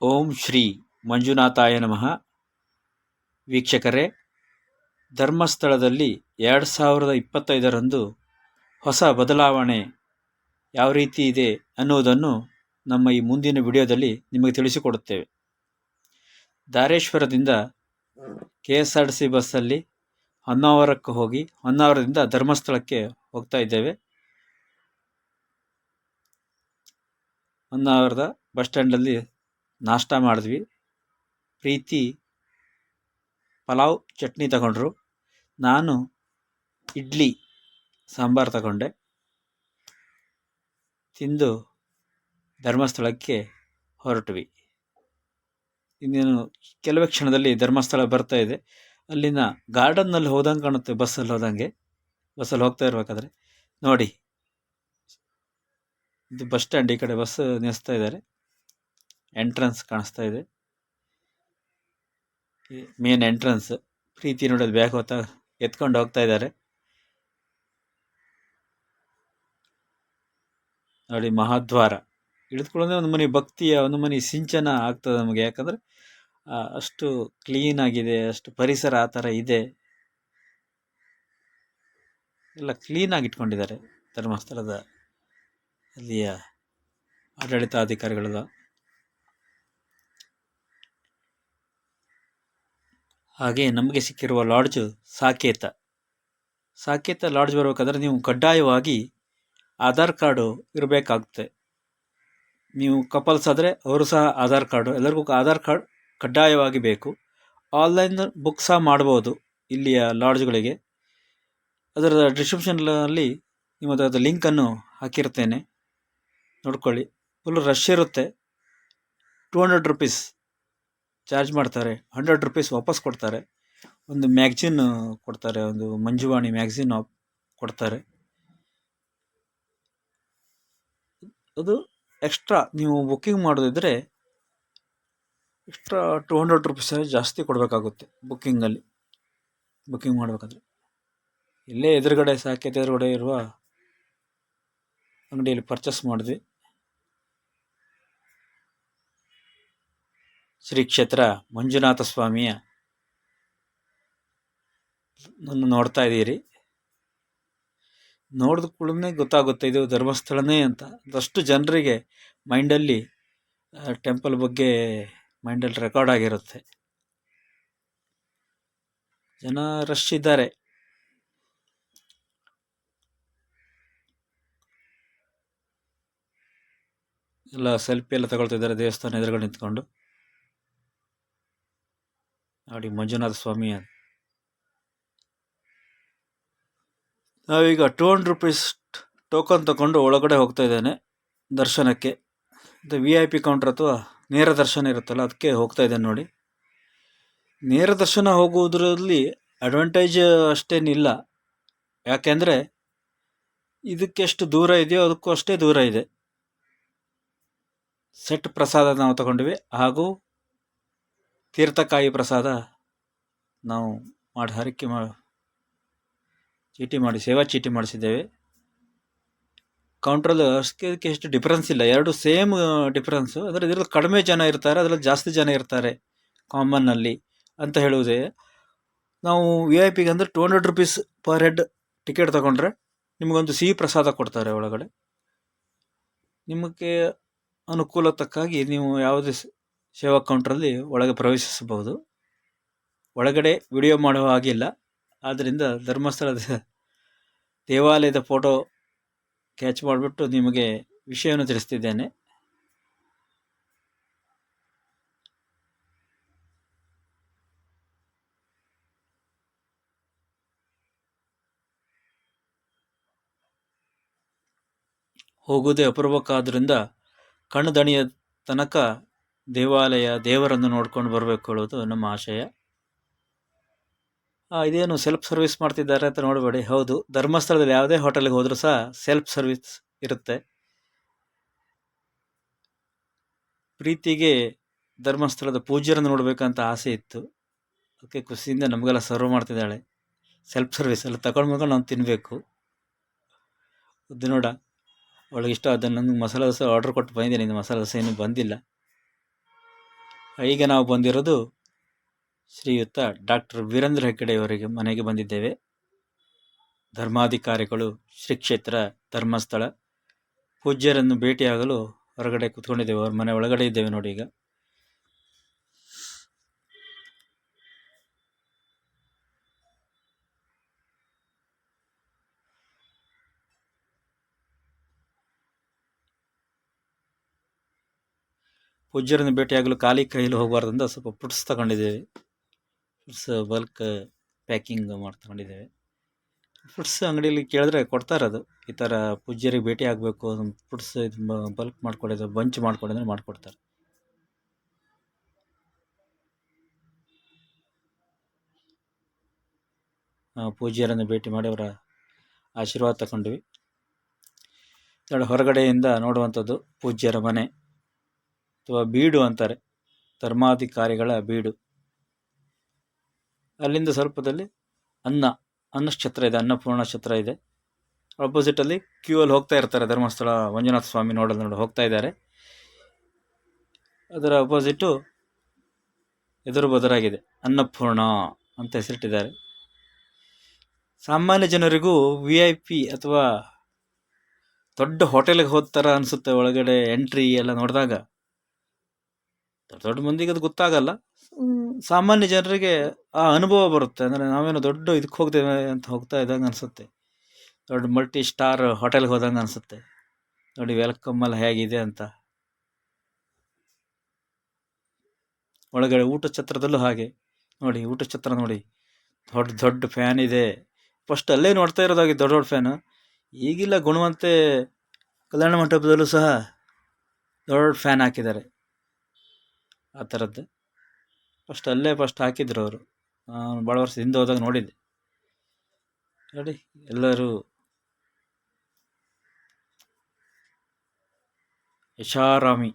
ಓಂ ಶ್ರೀ ಮಂಜುನಾಥಾಯ ನಮಃ. ವೀಕ್ಷಕರೇ, ಧರ್ಮಸ್ಥಳದಲ್ಲಿ ಎರಡು ಸಾವಿರದ ಇಪ್ಪತ್ತೈದರಂದು ಹೊಸ ಬದಲಾವಣೆ ಯಾವ ರೀತಿ ಇದೆ ಅನ್ನುವುದನ್ನು ನಮ್ಮ ಈ ಮುಂದಿನ ವಿಡಿಯೋದಲ್ಲಿ ನಿಮಗೆ ತಿಳಿಸಿಕೊಡುತ್ತೇವೆ. ಧಾರೇಶ್ವರದಿಂದ ಕೆ ಎಸ್ ಆರ್ ಸಿ ಬಸ್ಸಲ್ಲಿ ಹೊನ್ನಾವರಕ್ಕೆ ಹೋಗಿ ಹೊನ್ನಾವರದಿಂದ ಧರ್ಮಸ್ಥಳಕ್ಕೆ ಹೋಗ್ತಾ ಇದ್ದೇವೆ. ಹೊನ್ನಾವರದ ಬಸ್ ಸ್ಟ್ಯಾಂಡಲ್ಲಿ ನಾಷ್ಟ ಮಾಡಿದ್ವಿ. ಪ್ರೀತಿ ಪಲಾವ್ ಚಟ್ನಿ ತಗೊಂಡ್ರು. ನಾನು ಇಡ್ಲಿ ಸಾಂಬಾರು ತಗೊಂಡೆ. ತಿಂದು ಧರ್ಮಸ್ಥಳಕ್ಕೆ ಹೊರಟ್ವಿ. ಇನ್ನೇನು ಕೆಲವೇ ಕ್ಷಣದಲ್ಲಿ ಧರ್ಮಸ್ಥಳ ಬರ್ತಾ ಇದೆ. ಅಲ್ಲಿನ ಗಾರ್ಡನ್ನಲ್ಲಿ ಹೋದಂಗೆ ಕಾಣುತ್ತೆ ಬಸ್ಸಲ್ಲಿ ಹೋದಂಗೆ. ಬಸ್ಸಲ್ಲಿ ಹೋಗ್ತಾ ಇರಬೇಕಾದ್ರೆ ನೋಡಿ. ಇದು ಬಸ್ ಸ್ಟ್ಯಾಂಡ್ ಈ ಕಡೆ ಬಸ್ ನೆಸ್ತಾ ಇದ್ದಾರೆ. ಎಂಟ್ರೆನ್ಸ್ ಕಾಣಿಸ್ತಾ ಇದೆ. ಮೇನ್ ಎಂಟ್ರೆನ್ಸ್ ಪ್ರೀತಿ ನೋಡೋದು ಬ್ಯಾಗ್ ಹೊತ್ತ ಎತ್ಕೊಂಡು ಹೋಗ್ತಾ ಇದ್ದಾರೆ. ನೋಡಿ, ಮಹಾದ್ವಾರ. ಹಿಡಿದುಕೊಳ್ಳೋದೇ ಒಂದು ಮನೆ, ಭಕ್ತಿಯ ಒಂದು ಮನೆ, ಸಿಂಚನ ಆಗ್ತದೆ ನಮಗೆ. ಯಾಕಂದರೆ ಅಷ್ಟು ಕ್ಲೀನ್ ಆಗಿದೆ, ಅಷ್ಟು ಪರಿಸರ ಆ ಥರ ಇದೆ. ಎಲ್ಲ ಕ್ಲೀನಾಗಿ ಇಟ್ಕೊಂಡಿದ್ದಾರೆ ಧರ್ಮಸ್ಥಳದ ಅಲ್ಲಿಯ ಆಡಳಿತಾಧಿಕಾರಿಗಳದ ಹಾಗೆ ನಮಗೆ ಸಿಕ್ಕಿರುವ ಲಾಡ್ಜು ಸಾಕೇತ. ಸಾಕೇತ ಲಾಡ್ಜ್ ಬರಬೇಕಾದ್ರೆ ನೀವು ಕಡ್ಡಾಯವಾಗಿ ಆಧಾರ್ ಕಾರ್ಡು ಇರಬೇಕಾಗುತ್ತೆ. ನೀವು ಕಪಲ್ಸ್ ಆದರೆ ಅವರು ಸಹ ಆಧಾರ್ ಕಾರ್ಡು, ಎಲ್ಲರಿಗೂ ಆಧಾರ್ ಕಾರ್ಡ್ ಕಡ್ಡಾಯವಾಗಿ ಬೇಕು. ಆನ್ಲೈನ್ ಬುಕ್ ಸಹ ಮಾಡ್ಬೋದು ಇಲ್ಲಿಯ ಲಾಡ್ಜ್ಗಳಿಗೆ. ಅದರ ಡಿಸ್ಕ್ರಿಪ್ಷನ್ನಲ್ಲಿ ನಿಮ್ಮ ಅದರ ಲಿಂಕನ್ನು ಹಾಕಿರ್ತೇನೆ. ನೋಡ್ಕೊಳ್ಳಿ. ಫುಲ್ ರಶ್ ಇರುತ್ತೆ. ಟೂ ಹಂಡ್ರೆಡ್ ರುಪೀಸ್ ಚಾರ್ಜ್ ಮಾಡ್ತಾರೆ. ಹಂಡ್ರೆಡ್ ರುಪೀಸ್ ವಾಪಸ್ ಕೊಡ್ತಾರೆ. ಒಂದು ಮ್ಯಾಗ್ಝಿನ್ ಕೊಡ್ತಾರೆ. ಒಂದು ಮಂಜುವಾಣಿ ಮ್ಯಾಗ್ಝಿನ್ ಕೊಡ್ತಾರೆ. ಅದು ಎಕ್ಸ್ಟ್ರಾ ನೀವು ಬುಕ್ಕಿಂಗ್ ಮಾಡೋದಿದ್ರೆ ಎಕ್ಸ್ಟ್ರಾ ಟು ಹಂಡ್ರೆಡ್ ರುಪೀಸ್ ಜಾಸ್ತಿ ಕೊಡಬೇಕಾಗುತ್ತೆ ಬುಕ್ಕಿಂಗಲ್ಲಿ ಬುಕ್ಕಿಂಗ್ ಮಾಡಬೇಕಾದ್ರೆ. ಇಲ್ಲೇ ಎದುರುಗಡೆ, ಸಾಕೇತ ಎದುರುಗಡೆ ಇರುವ ಅಂಗಡಿಯಲ್ಲಿ ಪರ್ಚೇಸ್ ಮಾಡಿದ್ವಿ ಶ್ರೀ ಕ್ಷೇತ್ರ ಮಂಜುನಾಥ ಸ್ವಾಮಿಯ ನೋಡ್ತಾ ಇದ್ದೀರಿ. ನೋಡಿದ ಕೂಡಲೇ ಗೊತ್ತಾಗುತ್ತೆ, ಇದು ಧರ್ಮಸ್ಥಳನೇ ಅಂತ. ಅದಷ್ಟು ಜನರಿಗೆ ಮೈಂಡಲ್ಲಿ ಟೆಂಪಲ್ ಬಗ್ಗೆ ಮೈಂಡಲ್ಲಿ ರೆಕಾರ್ಡ್ ಆಗಿರುತ್ತೆ. ಜನ ರಶ್ ಇದ್ದಾರೆ. ಎಲ್ಲ ಸೆಲ್ಫಿ ಎಲ್ಲ ತಗೊಳ್ತಿದ್ದಾರೆ ದೇವಸ್ಥಾನ ಎದುರುಗಡೆ ನಿಂತ್ಕೊಂಡು. ನೋಡಿ ಮಂಜುನಾಥ ಸ್ವಾಮಿ ನಾವೀಗ ಟೂ ಹಂಡ್ರೆಡ್ ರುಪೀಸ್ ಟೋಕನ್ ತಗೊಂಡು ಒಳಗಡೆ ಹೋಗ್ತಾ ಇದ್ದೇನೆ ದರ್ಶನಕ್ಕೆ. ಇದು ವಿ ಐ ಪಿ ಕೌಂಟ್ರ್ ಅಥವಾ ನೇರ ದರ್ಶನ ಇರುತ್ತಲ್ಲ, ಅದಕ್ಕೆ ಹೋಗ್ತಾ ಇದ್ದೇನೆ ನೋಡಿ. ನೇರ ದರ್ಶನ ಹೋಗುವುದರಲ್ಲಿ ಅಡ್ವಾಂಟೇಜ್ ಅಷ್ಟೇನಿಲ್ಲ. ಯಾಕೆಂದರೆ ಇದಕ್ಕೆಷ್ಟು ದೂರ ಇದೆಯೋ ಅದಕ್ಕೂ ಅಷ್ಟೇ ದೂರ ಇದೆ. ಸೆಟ್ ಪ್ರಸಾದ ನಾವು ತಗೊಂಡ್ವಿ, ಹಾಗೂ ತೀರ್ಥಕಾಯಿ ಪ್ರಸಾದ ನಾವು ಮಾಡಿ ಹರಕೆ ಮಾ, ಚೀಟಿ ಮಾಡಿ, ಸೇವಾ ಚೀಟಿ ಮಾಡಿಸಿದ್ದೇವೆ. ಕೌಂಟ್ರಲ್ಲಿ ಅಷ್ಟಕ್ಕೆ ಎಷ್ಟು ಡಿಫ್ರೆನ್ಸ್ ಇಲ್ಲ. ಎರಡು ಸೇಮ್ ಡಿಫ್ರೆನ್ಸು ಅಂದರೆ ಇದರಲ್ಲಿ ಕಡಿಮೆ ಜನ ಇರ್ತಾರೆ, ಅದರಲ್ಲಿ ಜಾಸ್ತಿ ಜನ ಇರ್ತಾರೆ ಕಾಮನ್ನಲ್ಲಿ ಅಂತ ಹೇಳುವುದೇ. ನಾವು ವಿ ಐ ಪಿಗೆ ಅಂದರೆ two hundred rupees per head ticket ತಗೊಂಡ್ರೆ ನಿಮಗೊಂದು ಸಿಹಿ ಪ್ರಸಾದ ಕೊಡ್ತಾರೆ ಒಳಗಡೆ. ನಿಮಗೆ ಅನುಕೂಲತಕ್ಕಾಗಿ ನೀವು ಯಾವುದೇ ಸೇವಾ ಕೌಂಟ್ರಲ್ಲಿ ಒಳಗೆ ಪ್ರವೇಶಿಸಬಹುದು. ಒಳಗಡೆ ವಿಡಿಯೋ ಮಾಡುವ ಹಾಗಿಲ್ಲ ಆದ್ದರಿಂದ ಧರ್ಮಸ್ಥಳದ ದೇವಾಲಯದ ಫೋಟೋ ಕ್ಯಾಚ್ ಮಾಡಿಬಿಟ್ಟು ನಿಮಗೆ ವಿಷಯವನ್ನು ತಿಳಿಸ್ತಿದ್ದೇನೆ. ಹೋಗುವುದೇ ಅಪರೂಪಕ್ಕಾದ್ದರಿಂದ ಕಣ್ಣು ದಣಿಯ ತನಕ ದೇವಾಲಯ ದೇವರನ್ನು ನೋಡ್ಕೊಂಡು ಬರಬೇಕು ಹೇಳೋದು ನಮ್ಮ ಆಶಯ. ಇದೇನು ಸೆಲ್ಫ್ ಸರ್ವಿಸ್ ಮಾಡ್ತಿದ್ದಾರೆ ಅಂತ ನೋಡಬೇಡಿ. ಹೌದು, ಧರ್ಮಸ್ಥಳದಲ್ಲಿ ಯಾವುದೇ ಹೋಟೆಲ್ಗೆ ಹೋದರೂ ಸಹ ಸೆಲ್ಫ್ ಸರ್ವಿಸ್ ಇರುತ್ತೆ. ಪ್ರೀತಿಗೆ ಧರ್ಮಸ್ಥಳದ ಪೂಜ್ಯರನ್ನು ನೋಡಬೇಕಂತ ಆಸೆ ಇತ್ತು. ಅದಕ್ಕೆ ಖುಷಿಯಿಂದ ನಮಗೆಲ್ಲ ಸರ್ವ್ ಮಾಡ್ತಿದ್ದಾಳೆ. ಸೆಲ್ಫ್ ಸರ್ವಿಸ್ ಎಲ್ಲ ತಗೊಂಡು ನಾವು ತಿನ್ನಬೇಕು ನೋಡ, ಅವಳಿಗೆ ಇಷ್ಟ ಅದನ್ನು ನನಗೆ ಮಸಾಲೆ ದೋಸೆ ಆರ್ಡ್ರ್ ಕೊಟ್ಟು ಬಂದಿದ್ದೀನಿ. ಮಸಾಲೆ ದೋಸೆ ಇನ್ನೂ ಬಂದಿಲ್ಲ. ಈಗ ನಾವು ಬಂದಿರೋದು ಶ್ರೀಯುತ ಡಾಕ್ಟರ್ ವೀರೇಂದ್ರ ಹೆಗ್ಗಡೆಯವರಿಗೆ ಮನೆಗೆ ಬಂದಿದ್ದೇವೆ. ಧರ್ಮಾಧಿಕಾರಿಗಳು ಶ್ರೀ ಕ್ಷೇತ್ರ ಧರ್ಮಸ್ಥಳ ಪೂಜ್ಯರನ್ನು ಭೇಟಿಯಾಗಲು ಹೊರಗಡೆ ಕುತ್ಕೊಂಡಿದ್ದೇವೆ. ಅವ್ರ ಮನೆ ಒಳಗಡೆ ಇದ್ದೇವೆ ನೋಡಿ ಈಗ. ಪೂಜ್ಯರನ್ನು ಭೇಟಿಯಾಗಲು ಖಾಲಿ ಕೈಯಲ್ಲಿ ಹೋಗಬಾರ್ದಂತ ಸ್ವಲ್ಪ ಪುಟ್ಸ್ ತಗೊಂಡಿದ್ದೇವೆ. ಫುಡ್ಸ್ ಬಲ್ಕ್ ಪ್ಯಾಕಿಂಗ್ ಮಾಡಿ ತಗೊಂಡಿದ್ದೇವೆ. ಫುಡ್ಸ್ ಅಂಗಡಿಯಲ್ಲಿ ಕೇಳಿದ್ರೆ ಕೊಡ್ತಾರೆ ಅದು. ಈ ಥರ ಪೂಜ್ಯರಿಗೆ ಭೇಟಿ ಆಗಬೇಕು ಫುಡ್ಸ್ ಇದು ಬಲ್ಕ್ ಮಾಡ್ಕೊಡಿದ್ರೆ, ಬಂಚ್ ಮಾಡ್ಕೊಡಿದ್ರೆ ಮಾಡಿಕೊಡ್ತಾರೆ. ಪೂಜ್ಯರನ್ನು ಭೇಟಿ ಮಾಡಿ ಅವರ ಆಶೀರ್ವಾದ ತಗೊಂಡ್ವಿ. ಹೊರಗಡೆಯಿಂದ ನೋಡುವಂಥದ್ದು ಪೂಜ್ಯರ ಮನೆ. ಅಥವಾ ಬೀಡು ಅಂತಾರೆ, ಧರ್ಮಾಧಿಕಾರಿಗಳ ಬೀಡು. ಅಲ್ಲಿಂದ ಸ್ವಲ್ಪದಲ್ಲಿ ಅನ್ನ ಅನ್ನ ಛತ್ರ ಇದೆ, ಅನ್ನಪೂರ್ಣ ಛತ್ರ ಇದೆ. ಆಪೋಸಿಟಲ್ಲಿ ಕ್ಯೂ ಅಲ್ಲಿ ಹೋಗ್ತಾ ಇರ್ತಾರೆ ಧರ್ಮಸ್ಥಳ, ಮಂಜುನಾಥ ಸ್ವಾಮಿ ನೋಡಲು ನೋಡಿ ಹೋಗ್ತಾ ಇದ್ದಾರೆ. ಅದರ ಅಪೋಸಿಟು ಎದುರು ಬದರಾಗಿದೆ, ಅನ್ನಪೂರ್ಣ ಅಂತ ಹೆಸರಿಟ್ಟಿದ್ದಾರೆ. ಸಾಮಾನ್ಯ ಜನರಿಗೂ ವಿ ಐ ಪಿ ಅಥವಾ ದೊಡ್ಡ ಹೋಟೆಲ್ಗೆ ಹೋದ ಥರ ಅನಿಸುತ್ತೆ, ಒಳಗಡೆ ಎಂಟ್ರಿ ಎಲ್ಲ ನೋಡಿದಾಗ. ದೊಡ್ಡ ದೊಡ್ಡ ಮಂದಿಗೆ ಅದು ಗೊತ್ತಾಗಲ್ಲ. ಸಾಮಾನ್ಯ ಜನರಿಗೆ ಆ ಅನುಭವ ಬರುತ್ತೆ. ಅಂದರೆ ನಾವೇನೋ ದೊಡ್ಡ ಇದಕ್ಕೆ ಹೋಗ್ತೇವೆ ಅಂತ ಹೋಗ್ತಾ ಇದ್ದಂಗೆ ಅನಿಸುತ್ತೆ. ದೊಡ್ಡ ಮಲ್ಟಿ ಸ್ಟಾರ್ ಹೋಟೆಲ್ಗೆ ಹೋದಂಗೆ ಅನಿಸುತ್ತೆ. ನೋಡಿ ವೆಲ್ಕಮ್ ಅಲ್ಲಿ ಹೇಗಿದೆ ಅಂತ. ಒಳಗಡೆ ಊಟ ಛತ್ರದಲ್ಲೂ ಹಾಗೆ. ನೋಡಿ ಊಟ ಛತ್ರ ನೋಡಿ. ದೊಡ್ಡ ದೊಡ್ಡ ಫ್ಯಾನ್ ಇದೆ. ಫಸ್ಟ್ ಅಲ್ಲೇ ನೋಡ್ತಾ ಇರೋದಾಗಿ ದೊಡ್ಡ ದೊಡ್ಡ ಫ್ಯಾನು ಈಗಿಲ್ಲ ಗುಣವಂತೆ ಕಲ್ಯಾಣ ಮಂಟಪದಲ್ಲೂ ಸಹ ದೊಡ್ಡ ಫ್ಯಾನ್ ಹಾಕಿದ್ದಾರೆ. ಆ ಥರದ್ದು. ಫಸ್ಟ್ ಅಲ್ಲೇ ಫಸ್ಟ್ ಹಾಕಿದ್ರು ಅವರು. ನಾನು ಭಾಳ ವರ್ಷ ಹಿಂದೆ ಹೋದಾಗ ನೋಡಿದ್ದೆ. ನೋಡಿ, ಎಲ್ಲರೂ ಯಶಾರಾಮಿ.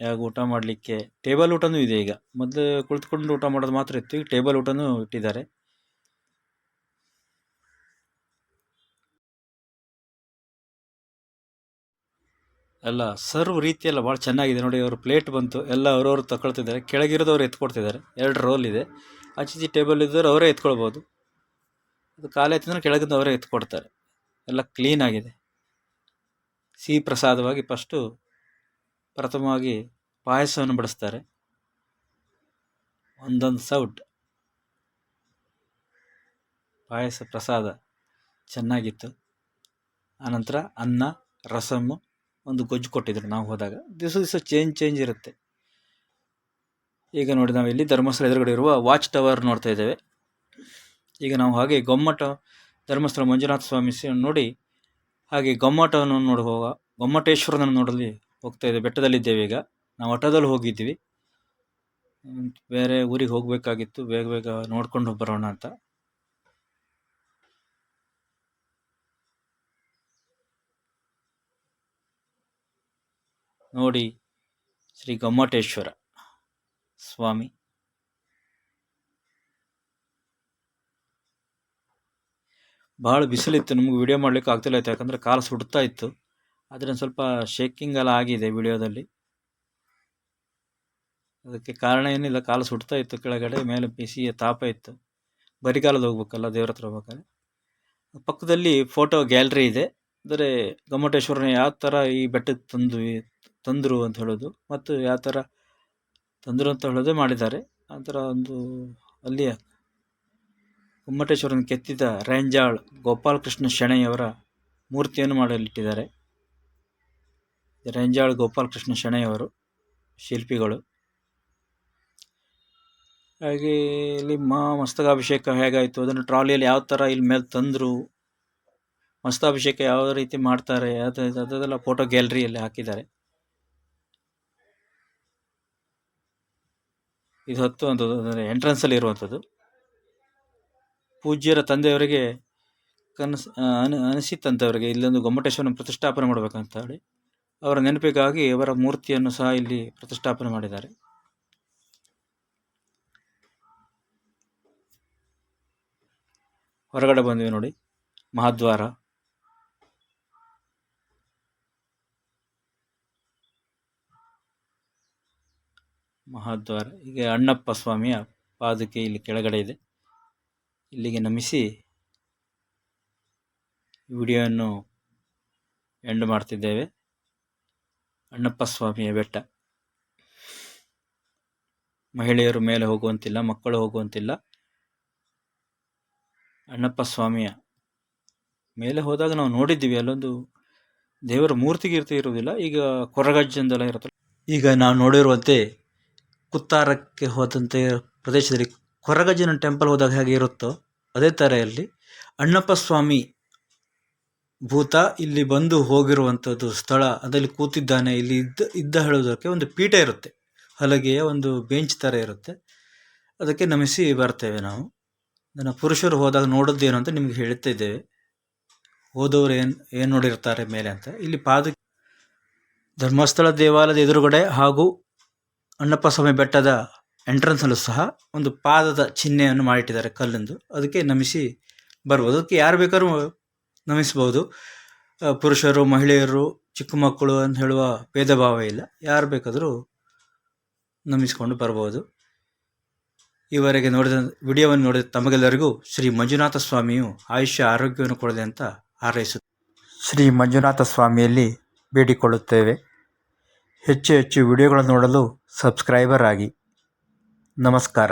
ಯಾವಾಗ ಊಟ ಮಾಡಲಿಕ್ಕೆ ಟೇಬಲ್ ಊಟನೂ ಇದೆ ಈಗ. ಮೊದಲು ಕುಳಿತುಕೊಂಡು ಊಟ ಮಾಡೋದು ಮಾತ್ರ ಇತ್ತು. ಈಗ ಟೇಬಲ್ ಊಟನೂ ಇಟ್ಟಿದ್ದಾರೆ. ಎಲ್ಲ ಸರ್ವ್ ರೀತಿಯೆಲ್ಲ ಭಾಳ ಚೆನ್ನಾಗಿದೆ. ನೋಡಿ, ಅವರು ಪ್ಲೇಟ್ ಬಂತು. ಎಲ್ಲ ಅವರವರು ತಗೊಳ್ತಿದ್ದಾರೆ ಕೆಳಗಿರೋದವ್ರು ಎತ್ಕೊಡ್ತಿದ್ದಾರೆ. ಎರಡು ರೋಲ್ ಇದೆ. ಈಚೆ ಟೇಬಲ್ ಇದ್ದವ್ರು ಅವರೇ ಎತ್ಕೊಳ್ಬೋದು. ಅದು ಖಾಲಿ ಆಯ್ತಂದ್ರೆ ಕೆಳಗಿಂದ ಅವರೇ ಎತ್ಕೊಡ್ತಾರೆ. ಎಲ್ಲ ಕ್ಲೀನ್ ಆಗಿದೆ. ಸಿಹಿ ಪ್ರಸಾದವಾಗಿ ಫಸ್ಟು ಪ್ರಥಮವಾಗಿ ಪಾಯಸವನ್ನು ಬಡಿಸ್ತಾರೆ. ಒಂದೊಂದು ಸೌಟ್. ಪಾಯಸ ಪ್ರಸಾದ ಚೆನ್ನಾಗಿತ್ತು. ಆನಂತರ ಅನ್ನ ರಸಮ್ಮು ಒಂದು ಗೊಜ್ಜು ಕೊಟ್ಟಿದ್ರು ನಾವು ಹೋದಾಗ. ದಿವಸ ದಿವಸ ಚೇಂಜ್ ಚೇಂಜ್ ಇರುತ್ತೆ. ಈಗ ನೋಡಿ ನಾವು ಇಲ್ಲಿ ಧರ್ಮಸ್ಥಳ ಎದುರುಗಡೆ ಇರುವ ವಾಚ್ ಟವರ್ ನೋಡ್ತಾ ಇದ್ದೇವೆ. ಈಗ ನಾವು ಹಾಗೆ ಗೊಮ್ಮಟ ಧರ್ಮಸ್ಥಳ ಮಂಜುನಾಥ ಸ್ವಾಮಿ ನೋಡಿ ಹಾಗೆ ಗೊಮ್ಮಟವನ್ನು ನೋಡಿ ಹೋಗ, ಗೊಮ್ಮಟೇಶ್ವರನನ್ನು ನೋಡಲಿ ಹೋಗ್ತಾ ಇದ್ದೇವೆ ಬೆಟ್ಟದಲ್ಲಿದ್ದೇವೆ ಈಗ. ನಾವು ಆಟೋದಲ್ಲಿ ಹೋಗಿದ್ವಿ. ಬೇರೆ ಊರಿಗೆ ಹೋಗಬೇಕಾಗಿತ್ತು, ಬೇಗ ಬೇಗ ನೋಡ್ಕೊಂಡು ಬರೋಣ ಅಂತ. ನೋಡಿ ಶ್ರೀ ಗೊಮ್ಮಟೇಶ್ವರ ಸ್ವಾಮಿ. ಭಾಳ ಬಿಸಿಲಿತ್ತು, ನಮಗೆ ವಿಡಿಯೋ ಮಾಡ್ಲಿಕ್ಕೆ ಆಗ್ತಿಲ್ಲ ಇತ್ತು ಯಾಕಂದರೆ ಕಾಲು ಸುಡ್ತಾ ಇತ್ತು. ಆದರೆ ಸ್ವಲ್ಪ ಶೇಕಿಂಗ್ ಎಲ್ಲ ಆಗಿದೆ ವಿಡಿಯೋದಲ್ಲಿ ಅದಕ್ಕೆ ಕಾರಣ ಏನಿಲ್ಲ, ಕಾಲು ಸುಡ್ತಾ ಇತ್ತು ಕೆಳಗಡೆ, ಮೇಲೆ ಬಿಸಿಯ ತಾಪ ಇತ್ತು. ಬರಿಗಾಲದ ಹೋಗ್ಬೇಕಲ್ಲ, ದೇವ್ರ ಹತ್ರ ಹೋಗ್ಬೇಕಾದ್ರೆ. ಪಕ್ಕದಲ್ಲಿ ಫೋಟೋ ಗ್ಯಾಲರಿ ಇದೆ. ಅಂದರೆ ಗೊಮ್ಮಟೇಶ್ವರನ ಯಾವ ಥರ ಈ ಬೆಟ್ಟಕ್ಕೆ ತಂದು ತಂದರು ಅಂತ ಹೇಳೋದು. ಮತ್ತು ಯಾವ ಥರ ತಂದರು ಅಂತ ಹೇಳೋದೇ ಮಾಡಿದ್ದಾರೆ. ಆ ಥರ ಒಂದು ಅಲ್ಲಿಯ ಗೊಮ್ಮಟೇಶ್ವರನ ಕೆತ್ತಿದ ರೇಂಜಾಳ್ ಗೋಪಾಲಕೃಷ್ಣ ಶೆಣೆಯವರ ಮೂರ್ತಿಯನ್ನು ಮಾಡಲಿಟ್ಟಿದ್ದಾರೆ. ರೇಂಜಾಳ್ ಗೋಪಾಲಕೃಷ್ಣ ಶೆಣೆಯವರು ಶಿಲ್ಪಿಗಳು. ಹಾಗೆ ಇಲ್ಲಿ ಮಾ ಮಸ್ತಕಾಭಿಷೇಕ ಹೇಗಾಯಿತು? ಅದನ್ನು ಟ್ರಾಲಿಯಲ್ಲಿ ಯಾವ ಥರ ಇಲ್ಲಿ ಮೇಲೆ ತಂದರು? ಮಸ್ತಾಭಿಷೇಕ ಯಾವ ರೀತಿ ಮಾಡ್ತಾರೆ? ಅದು ಅದೆಲ್ಲ ಫೋಟೋ ಗ್ಯಾಲರಿಯಲ್ಲಿ ಹಾಕಿದ್ದಾರೆ. ಇದು ಹತ್ತು ಅಂಥದ್ದು ಅಂದರೆ ಎಂಟ್ರೆನ್ಸಲ್ಲಿ ಇರುವಂಥದ್ದು. ಪೂಜ್ಯರ ತಂದೆಯವರಿಗೆ ಕನಸು ಅನ ಅನಿಸಿತ್ತಂತೆ ಇಲ್ಲೊಂದು ಗೊಮ್ಮಟೇಶ್ವರನ ಪ್ರತಿಷ್ಠಾಪನೆ ಮಾಡಬೇಕಂತ ಹೇಳಿ ಅವರ ನೆನಪಿಗಾಗಿ ಅವರ ಮೂರ್ತಿಯನ್ನು ಸಹ ಇಲ್ಲಿ ಪ್ರತಿಷ್ಠಾಪನೆ ಮಾಡಿದ್ದಾರೆ. ಹೊರಗಡೆ ಬಂದ್ವಿ ನೋಡಿ, ಮಹಾದ್ವಾರ. ಮಹಾದ್ವಾರ. ಈಗ ಅಣ್ಣಪ್ಪ ಸ್ವಾಮಿಯ ಪಾದುಕೆ ಇಲ್ಲಿ ಕೆಳಗಡೆ ಇದೆ. ಇಲ್ಲಿಗೆ ನಮಿಸಿ ವಿಡಿಯೋವನ್ನು ಎಂಡ್ ಮಾಡ್ತಿದ್ದೇವೆ. ಅಣ್ಣಪ್ಪ ಸ್ವಾಮಿಯ ಬೆಟ್ಟ. ಮಹಿಳೆಯರು ಮೇಲೆ ಹೋಗುವಂತಿಲ್ಲ, ಮಕ್ಕಳು ಹೋಗುವಂತಿಲ್ಲ. ಅಣ್ಣಪ್ಪ ಸ್ವಾಮಿಯ ಮೇಲೆ ಹೋದಾಗ ನಾವು ನೋಡಿದ್ದೀವಿ, ಅಲ್ಲೊಂದು ದೇವರ ಮೂರ್ತಿ ಗೀರ್ತಿ ಇರುವುದಿಲ್ಲ, ಈಗ ಕೊರಗಜ್ಜಂದೆಲ್ಲ ಇರುತ್ತಲ್ಲ. ಈಗ ನಾವು ನೋಡಿರುವಂತೆ ಕುತ್ತಾರಕ್ಕೆ ಹೋದಂತೆ ಪ್ರದೇಶದಲ್ಲಿ ಕೊರಗಜ್ಜನ ಟೆಂಪಲ್ ಹೋದಾಗ ಹೇಗೆ ಇರುತ್ತೋ ಅದೇ ಥರ ಇಲ್ಲಿ ಅಣ್ಣಪ್ಪ ಸ್ವಾಮಿ ಭೂತ ಇಲ್ಲಿ ಬಂದು ಹೋಗಿರುವಂಥದ್ದು ಸ್ಥಳ, ಅದರಲ್ಲಿ ಕೂತಿದ್ದಾನೆ, ಇಲ್ಲಿ ಇದ್ದ ಇದ್ದ ಹೇಳೋದಕ್ಕೆ ಒಂದು ಪೀಠ ಇರುತ್ತೆ, ಹಲಗೆಯ ಒಂದು ಬೆಂಚ್ ಥರ ಇರುತ್ತೆ. ಅದಕ್ಕೆ ನಮಿಸಿ ಬರ್ತೇವೆ ನಾವು. ಅದನ್ನು ಪುರುಷರು ಹೋದಾಗ ನೋಡೋದೇನು ಅಂತ ನಿಮ್ಗೆ ಹೇಳ್ತಾ ಇದ್ದೇವೆ. ಹೋದವರು ಏನು ಏನು ನೋಡಿರ್ತಾರೆ ಮೇಲೆ ಅಂತ. ಇಲ್ಲಿ ಪಾದ ಧರ್ಮಸ್ಥಳ ದೇವಾಲಯದ ಎದುರುಗಡೆ ಹಾಗೂ ಅಣ್ಣಪ್ಪ ಸ್ವಾಮಿ ಬೆಟ್ಟದ ಎಂಟ್ರೆನ್ಸಲ್ಲೂ ಸಹ ಒಂದು ಪಾದದ ಚಿಹ್ನೆಯನ್ನು ಮಾಡಿಟ್ಟಿದ್ದಾರೆ ಕಲ್ಲಿಂದು. ಅದಕ್ಕೆ ನಮಿಸಿ ಬರ್ಬೋದು ಅದಕ್ಕೆ ಯಾರು ಬೇಕಾದ್ರೂ ನಮಿಸ್ಬೋದು ಪುರುಷರು, ಮಹಿಳೆಯರು, ಚಿಕ್ಕ ಮಕ್ಕಳು ಅಂತ ಹೇಳುವ ಭೇದ ಭಾವ ಇಲ್ಲ. ಯಾರು ಬೇಕಾದರೂ ನಮಿಸ್ಕೊಂಡು ಬರ್ಬೋದು ಈವರೆಗೆ ನೋಡಿದ ವಿಡಿಯೋವನ್ನು ನೋಡಿದ ತಮಗೆಲ್ಲರಿಗೂ ಶ್ರೀ ಮಂಜುನಾಥ ಸ್ವಾಮಿಯು ಆಯುಷ್ಯ ಆರೋಗ್ಯವನ್ನು ಕೊಡದೆ ಅಂತ ಹಾರೈಸುತ್ತೆ ಶ್ರೀ ಮಂಜುನಾಥ ಸ್ವಾಮಿಯಲ್ಲಿ ಬೇಡಿಕೊಳ್ಳುತ್ತೇವೆ. ಹೆಚ್ಚು ಹೆಚ್ಚು ವಿಡಿಯೋಗಳನ್ನು ನೋಡಲು ಸಬ್ಸ್ಕ್ರೈಬರ್ ಆಗಿ. ನಮಸ್ಕಾರ.